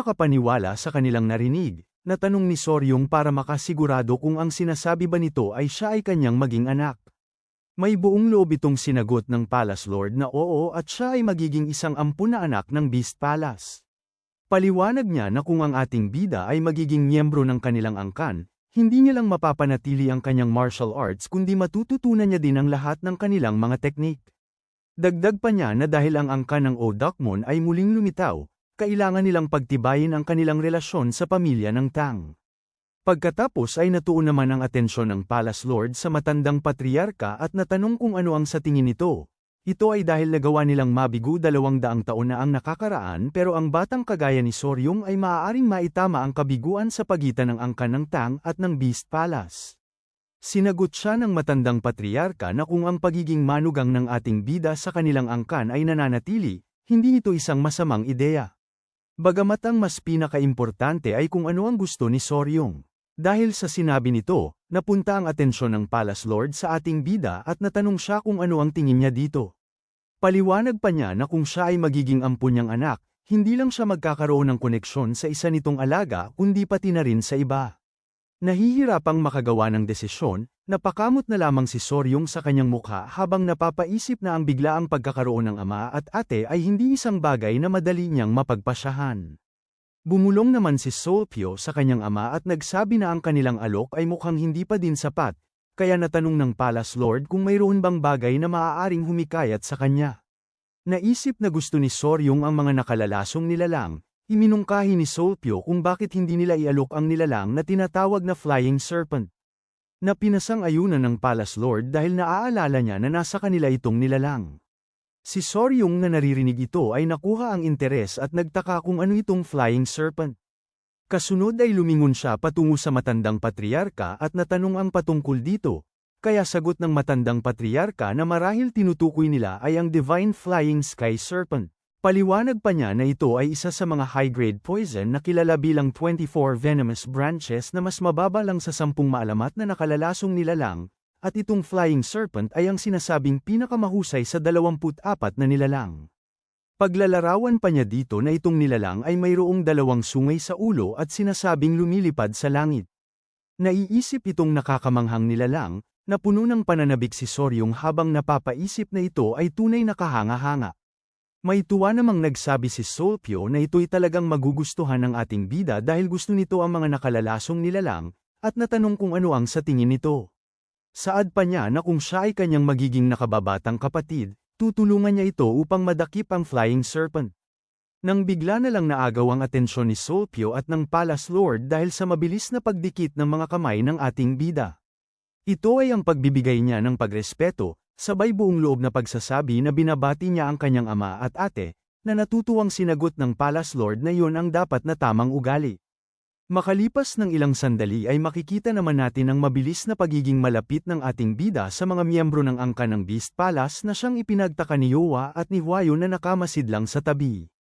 makapaniwala sa kanilang narinig, natanong ni Soryong para makasigurado kung ang sinasabi ba nito ay siya ay kanyang maging anak. May buong loob itong sinagot ng Palace Lord na oo at siya ay magiging isang ampun na anak ng Beast Palace. Paliwanag niya na kung ang ating bida ay magiging miyembro ng kanilang angkan, hindi niya lang mapapanatili ang kanyang martial arts kundi matututunan niya din ang lahat ng kanilang mga teknik. Dagdag pa niya na dahil ang angkan ng Odakmon ay muling lumitaw, kailangan nilang pagtibayin ang kanilang relasyon sa pamilya ng Tang. Pagkatapos ay natuon naman ang atensyon ng Palace Lord sa matandang patriarka at natanong kung ano ang sa tingin nito. Ito ay dahil nagawa nilang mabigo dalawang daang taon na ang nakakaraan pero ang batang kagaya ni Soryong ay maaaring maitama ang kabiguan sa pagitan ng angkan ng Tang at ng Beast Palace. Sinagot siya ng matandang patriarka na kung ang pagiging manugang ng ating bida sa kanilang angkan ay nananatili, hindi ito isang masamang ideya. Bagamat ang mas pinakaimportante ay kung ano ang gusto ni Soryong. Dahil sa sinabi nito, napunta ang atensyon ng Palace Lord sa ating bida at natanong siya kung ano ang tingin niya dito. Paliwanag pa niya na kung siya ay magiging ampun niyang anak, hindi lang siya magkakaroon ng koneksyon sa isa nitong alaga kundi pati na rin sa iba. Nahihirapang makagawa ng desisyon, napakamot na lamang si Soryong sa kanyang mukha habang napapaisip na ang biglaang pagkakaroon ng ama at ate ay hindi isang bagay na madali niyang mapagpasyahan. Bumulong naman si Solpyo sa kanyang ama at nagsabi na ang kanilang alok ay mukhang hindi pa din sapat, kaya natanong ng Palace Lord kung mayroon bang bagay na maaaring humikayat sa kanya. Naisip na gusto ni Soryong ang mga nakalalasong nilalang, iminungkahi ni Solpyo kung bakit hindi nila ialok ang nilalang na tinatawag na Flying Serpent. Napinasang ayunan ng Palace Lord dahil naaalala niya na nasa kanila itong nilalang. Si Soryong na naririnig ito ay nakuha ang interes at nagtaka kung ano itong flying serpent. Kasunod ay lumingon siya patungo sa matandang patriarka at natanong ang patungkol dito, kaya sagot ng matandang patriarka na marahil tinutukoy nila ay ang Divine Flying Sky Serpent. Paliwanag pa niya na ito ay isa sa mga high-grade poison na kilala bilang 24 venomous branches na mas mababa lang sa sampung maalamat na nakalalasong nilalang, at itong flying serpent ay ang sinasabing pinakamahusay sa 24 na nilalang. Paglalarawan pa niya dito na itong nilalang ay mayroong dalawang sungay sa ulo at sinasabing lumilipad sa langit. Naiisip itong nakakamanghang nilalang, na puno ng pananabik si Soryong habang napapaisip na ito ay tunay na kahanga-hanga. May tuwa namang nagsabi si Solpyo na ito'y talagang magugustuhan ng ating bida dahil gusto nito ang mga nakalalasong nilalang, at natanong kung ano ang sa tingin nito. Saad pa niya na kung siya ay kanyang magiging nakababatang kapatid, tutulungan niya ito upang madakip ang flying serpent. Nang bigla na lang naagaw ang atensyon ni Solpyo at ng Palace Lord dahil sa mabilis na pagdikit ng mga kamay ng ating bida. Ito ay ang pagbibigay niya ng pagrespeto, sabay buong loob na pagsasabi na binabati niya ang kanyang ama at ate, na natutuwang sinagot ng Palace Lord na iyon ang dapat na tamang ugali. Makalipas ng ilang sandali ay makikita naman natin ang mabilis na pagiging malapit ng ating bida sa mga miyembro ng angka ng Beast Palace na siyang ipinagtaka ni Yowa at ni Huayo na nakamasid lang sa tabi.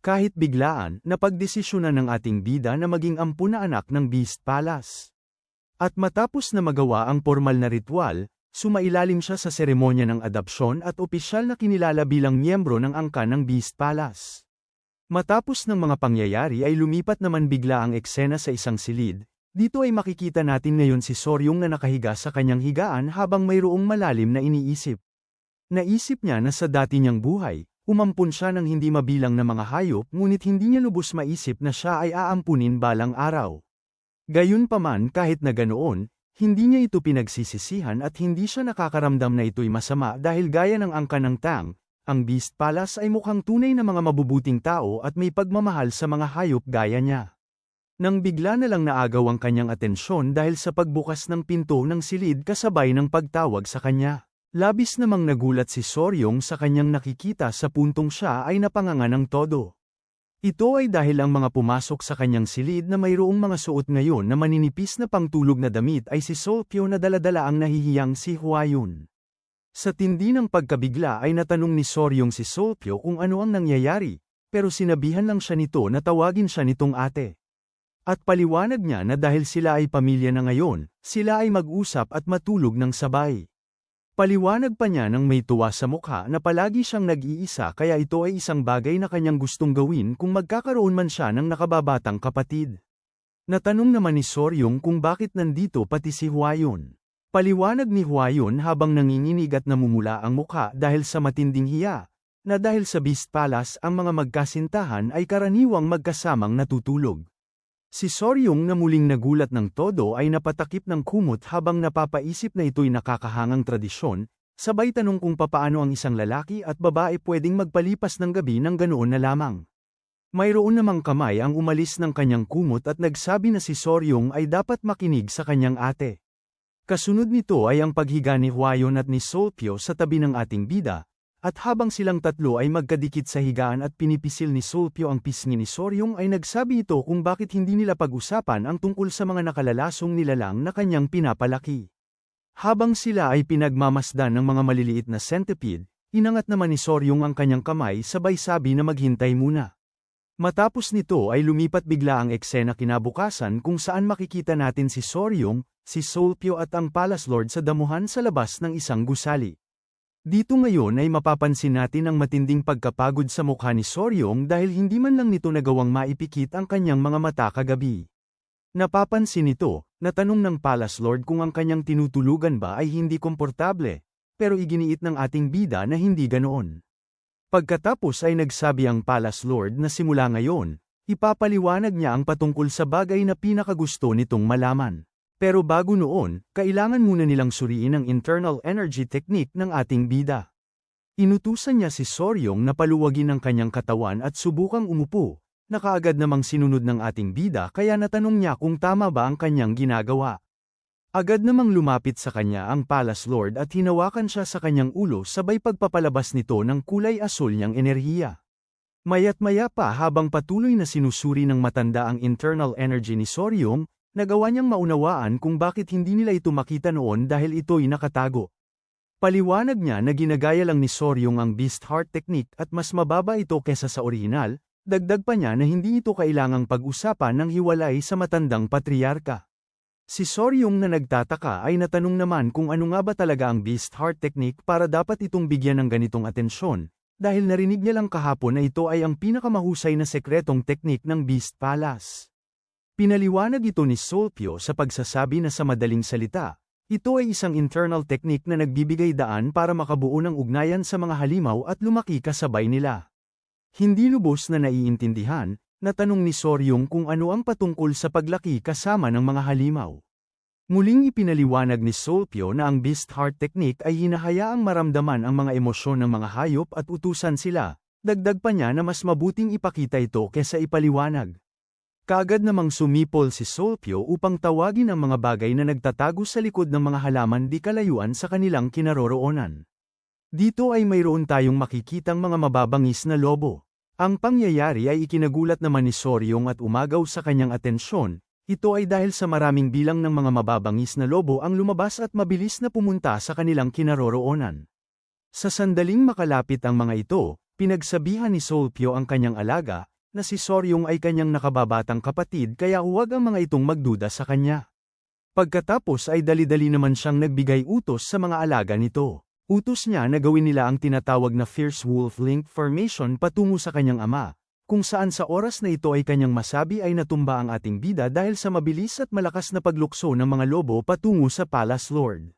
Kahit biglaan, napagdesisyonan ng ating bida na maging ampu na anak ng Beast Palace. At matapos na magawa ang formal na ritual, sumailalim siya sa seremonya ng adopsyon at opisyal na kinilala bilang miyembro ng angka ng Beast Palace. Matapos ng mga pangyayari ay lumipat naman bigla ang eksena sa isang silid. Dito ay makikita natin ngayon si Soryong na nakahiga sa kanyang higaan habang mayroong malalim na iniisip. Naisip niya na sa dati niyang buhay, umampun siya ng hindi mabilang na mga hayop ngunit hindi niya lubos maisip na siya ay aampunin balang araw. Gayunpaman kahit na ganoon, hindi niya ito pinagsisisihan at hindi siya nakakaramdam na ito'y masama dahil gaya ng angka ng tang, ang Beast Palace ay mukhang tunay na mga mabubuting tao at may pagmamahal sa mga hayop gaya niya. Nang bigla na lang naagaw ang kanyang atensyon dahil sa pagbukas ng pinto ng silid kasabay ng pagtawag sa kanya. Labis namang nagulat si Soryong sa kanyang nakikita sa puntong siya ay napanganga ng todo. Ito ay dahil ang mga pumasok sa kanyang silid na mayroong mga suot ngayon na maninipis na pangtulog na damit ay si Solpyo na daladala ang nahihiyang si Huayun. Sa tindi ng pagkabigla ay natanong ni Soryong si Solpyo kung ano ang nangyayari, pero sinabihan lang siya nito na tawagin siya nitong ate. At paliwanag niya na dahil sila ay pamilya na ngayon, sila ay mag-usap at matulog ng sabay. Paliwanag pa niya nang may tuwa sa mukha na palagi siyang nag-iisa kaya ito ay isang bagay na kanyang gustong gawin kung magkakaroon man siya ng nakababatang kapatid. Natanong naman ni Soryong kung bakit nandito pati si Huayon. Paliwanag ni Huayon habang nanginginig at namumula ang mukha dahil sa matinding hiya, na dahil sa Beast Palace ang mga magkasintahan ay karaniwang magkasamang natutulog. Si Soryong na muling nagulat ng todo ay napatakip ng kumot habang napapaisip na ito'y nakakahangang tradisyon, sabay tanong kung papaano ang isang lalaki at babae pwedeng magpalipas ng gabi ng ganoon na lamang. Mayroon namang kamay ang umalis ng kanyang kumot at nagsabi na si Soryong ay dapat makinig sa kanyang ate. Kasunod nito ay ang paghiga ni Hwayon at ni Solpyo sa tabi ng ating bida, at habang silang tatlo ay magkadikit sa higaan at pinipisil ni Sulpyo ang pisngi ni Soryong ay nagsabi ito kung bakit hindi nila pag-usapan ang tungkol sa mga nakalalasong nilalang na kanyang pinapalaki. Habang sila ay pinagmamasdan ng mga maliliit na centipede, inangat naman ni Soryong ang kanyang kamay sabay sabi na maghintay muna. Matapos nito ay lumipat bigla ang eksena kinabukasan kung saan makikita natin si Soryong, si Solpyo at ang Palace Lord sa damuhan sa labas ng isang gusali. Dito ngayon ay mapapansin natin ang matinding pagkapagod sa mukha ni Soryong dahil hindi man lang nito nagawang maipikit ang kanyang mga mata kagabi. Napapansin nito, natanong ng Palace Lord kung ang kanyang tinutulugan ba ay hindi komportable, pero iginiit ng ating bida na hindi ganoon. Pagkatapos ay nagsabi ang Palace Lord na simula ngayon, ipapaliwanag niya ang patungkol sa bagay na pinakagusto nitong malaman. Pero bago noon, kailangan muna nilang suriin ang internal energy technique ng ating bida. Inutusan niya si Soryong na paluwagin ang kanyang katawan at subukang umupo, na kaagad namang sinunod ng ating bida kaya natanong niya kung tama ba ang kanyang ginagawa. Agad namang lumapit sa kanya ang Palace Lord at hinawakan siya sa kanyang ulo sabay pagpapalabas nito ng kulay asul niyang enerhiya. Mayat maya pa habang patuloy na sinusuri ng matanda ang internal energy ni Soryong, Nagawa niyang maunawaan kung bakit hindi nila ito makita noon dahil ito'y nakatago. Paliwanag niya na ginagaya lang ni Soryong ang Beast Heart technique at mas mababa ito kesa sa orihinal, dagdag pa niya na hindi ito kailangang pag-usapan ng hiwalay sa matandang patriarka. Si Soryong na nagtataka ay natanong naman kung ano nga ba talaga ang Beast Heart technique para dapat itong bigyan ng ganitong atensyon, dahil narinig niya lang kahapon na ito ay ang pinakamahusay na sekretong teknik ng Beast Palace. Pinaliwanag ito ni Solpyo sa pagsasabi na sa madaling salita, ito ay isang internal technique na nagbibigay daan para makabuo ng ugnayan sa mga halimaw at lumaki kasabay nila. Hindi lubos na naiintindihan, natanong ni Soryong kung ano ang patungkol sa paglaki kasama ng mga halimaw. Muling ipinaliwanag ni Solpyo na ang Beast Heart Technique ay hinahayaang maramdaman ang mga emosyon ng mga hayop at utusan sila, dagdag pa niya na mas mabuting ipakita ito kesa ipaliwanag. Kagad namang sumipol si Solpyo upang tawagin ang mga bagay na nagtatago sa likod ng mga halaman di kalayuan sa kanilang kinaroroonan. Dito ay mayroon tayong makikitang mga mababangis na lobo. Ang pangyayari ay ikinagulat naman ni Soryong at umagaw sa kanyang atensyon, ito ay dahil sa maraming bilang ng mga mababangis na lobo ang lumabas at mabilis na pumunta sa kanilang kinaroroonan. Sa sandaling makalapit ang mga ito, pinagsabihan ni Solpyo ang kanyang alaga, na si Soryong ay kanyang nakababatang kapatid kaya huwag ang mga itong magduda sa kanya. Pagkatapos ay dali-dali naman siyang nagbigay utos sa mga alaga nito. Utos niya na gawin nila ang tinatawag na Fierce Wolf Link Formation patungo sa kanyang ama, kung saan sa oras na ito ay kanyang masabi ay natumba ang ating bida dahil sa mabilis at malakas na paglukso ng mga lobo patungo sa Palace Lord.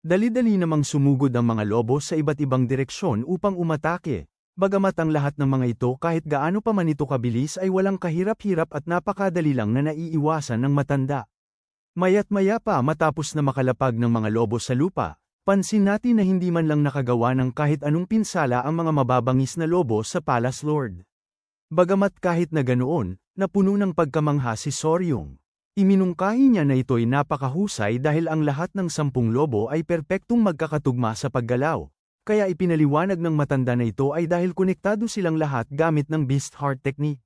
Dali-dali namang sumugod ang mga lobo sa iba't ibang direksyon upang umatake, Bagamat ang lahat ng mga ito kahit gaano pa man ito kabilis ay walang kahirap-hirap at napakadali lang na naiiwasan ng matanda. Mayat maya pa matapos na makalapag ng mga lobo sa lupa, pansin natin na hindi man lang nakagawa ng kahit anong pinsala ang mga mababangis na lobo sa Palace Lord. Bagamat kahit na ganoon, napuno ng pagkamangha si Soryong. Iminungkahi niya na ito'y napakahusay dahil ang lahat ng sampung lobo ay perpektong magkakatugma sa paggalaw, kaya ipinaliwanag ng matanda na ito ay dahil konektado silang lahat gamit ng Beast Heart Technique.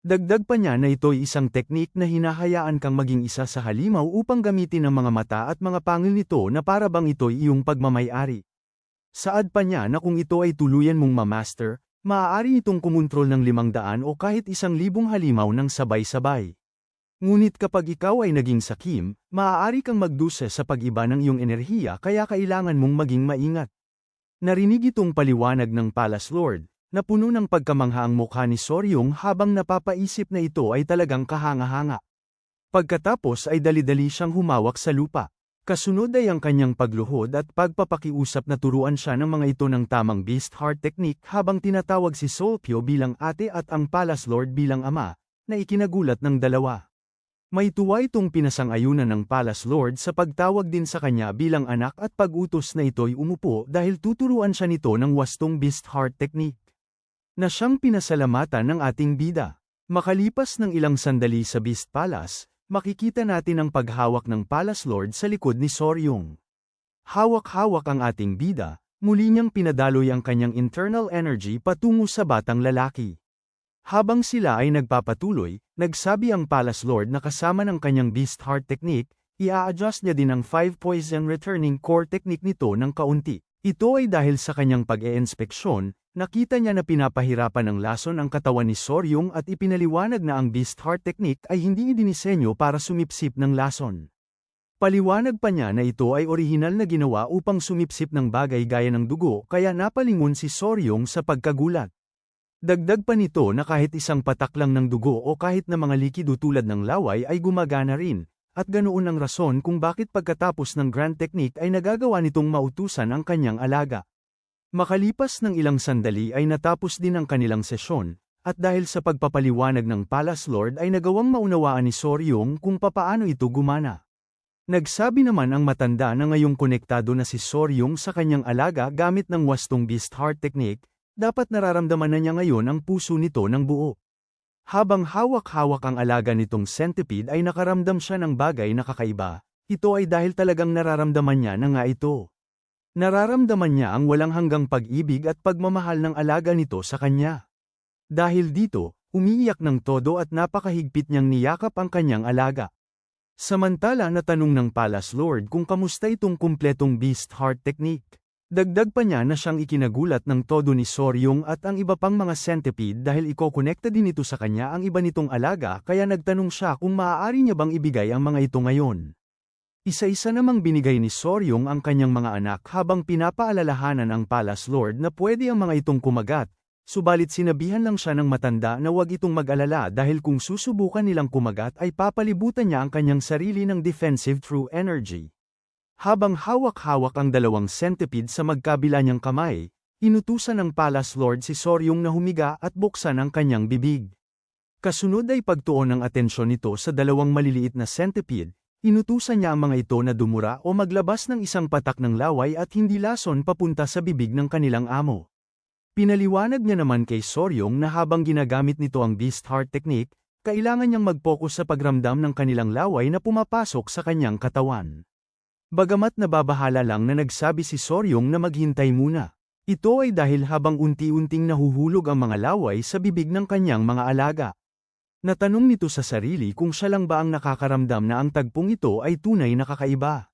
Dagdag pa niya na ito ay isang teknik na hinahayaan kang maging isa sa halimaw upang gamitin ang mga mata at mga pangil nito na para bang ito ay iyong pagmamayari. Saad pa niya na kung ito ay tuluyan mong mamaster, maaari itong kumontrol ng limang daan o kahit isang libong halimaw ng sabay-sabay. Ngunit kapag ikaw ay naging sakim, maaari kang magdusa sa pag-iba ng iyong enerhiya kaya kailangan mong maging maingat. Narinig itong paliwanag ng Palace Lord, na puno ng pagkamangha ang mukha ni Soryong habang napapaisip na ito ay talagang kahanga-hanga. Pagkatapos ay dali-dali siyang humawak sa lupa. Kasunod ay ang kanyang pagluhod at pagpapakiusap na turuan siya ng mga ito ng tamang Beast Heart Technique habang tinatawag si Solpyo bilang ate at ang Palace Lord bilang ama, na ikinagulat ng dalawa. May tuwa itong pinasang-ayunan ng Palace Lord sa pagtawag din sa kanya bilang anak at pag-utos na ito'y umupo dahil tuturuan siya nito ng wastong Beast Heart Technique. Na siyang pinasalamatan ng ating bida. Makalipas ng ilang sandali sa Beast Palace, makikita natin ang paghawak ng Palace Lord sa likod ni Soryong. Hawak-hawak ang ating bida, muli niyang pinadaloy ang kanyang internal energy patungo sa batang lalaki. Habang sila ay nagpapatuloy, nagsabi ang Palace Lord na kasama ng kanyang Beast Heart technique, ia-adjust niya din ang 5 Poison Returning Core technique nito ng kaunti. Ito ay dahil sa kanyang pag-e-inspeksyon, nakita niya na pinapahirapan ng lason ang katawan ni Soryong at ipinaliwanag na ang Beast Heart technique ay hindi idinisenyo para sumipsip ng lason. Paliwanag pa niya na ito ay orihinal na ginawa upang sumipsip ng bagay gaya ng dugo kaya napalingon si Soryong sa pagkagulat. Dagdag pa nito na kahit isang patak lang ng dugo o kahit na mga likido tulad ng laway ay gumagana rin, at ganoon ang rason kung bakit pagkatapos ng Grand Technique ay nagagawa nitong mautusan ang kanyang alaga. Makalipas ng ilang sandali ay natapos din ang kanilang sesyon, at dahil sa pagpapaliwanag ng Palace Lord ay nagawang maunawaan ni Soryong kung papaano ito gumana. Nagsabi naman ang matanda na ngayong konektado na si Soryong sa kanyang alaga gamit ng wastong Beast Heart Technique, dapat nararamdaman na niya ngayon ang puso nito ng buo. Habang hawak-hawak ang alaga nitong centipede ay nakaramdam siya ng bagay na kakaiba, ito ay dahil talagang nararamdaman niya na nga ito. Nararamdaman niya ang walang hanggang pag-ibig at pagmamahal ng alaga nito sa kanya. Dahil dito, umiiyak ng todo at napakahigpit niyang niyakap ang kanyang alaga. Samantala natanong ng Palace Lord kung kamusta itong kumpletong Beast Heart Technique. Dagdag pa niya na siyang ikinagulat ng todo ni Soryong at ang iba pang mga centipede dahil ikokonekta din ito sa kanya ang iba nitong alaga kaya nagtanong siya kung maaari niya bang ibigay ang mga ito ngayon. Isa-isa namang binigay ni Soryong ang kanyang mga anak habang pinapaalalahanan ang Palace Lord na pwede ang mga itong kumagat, subalit sinabihan lang siya ng matanda na huwag itong mag-alala dahil kung susubukan nilang kumagat ay papalibutan niya ang kanyang sarili ng defensive true energy. Habang hawak-hawak ang dalawang centipede sa magkabila niyang kamay, inutusan ng Palace Lord si Soryong na humiga at buksan ang kanyang bibig. Kasunod ay pagtuon ng atensyon nito sa dalawang maliliit na centipede, inutusan niya ang mga ito na dumura o maglabas ng isang patak ng laway at hindi lason papunta sa bibig ng kanilang amo. Pinaliwanag niya naman kay Soryong na habang ginagamit nito ang Beast Heart Technique, kailangan niyang mag-focus sa pagramdam ng kanilang laway na pumapasok sa kanyang katawan. Bagamat nababahala lang na nagsabi si Soryong na maghintay muna. Ito ay dahil habang unti-unting nahuhulog ang mga laway sa bibig ng kanyang mga alaga. Natanong nito sa sarili kung siya lang ba ang nakakaramdam na ang tagpong ito ay tunay na kakaiba.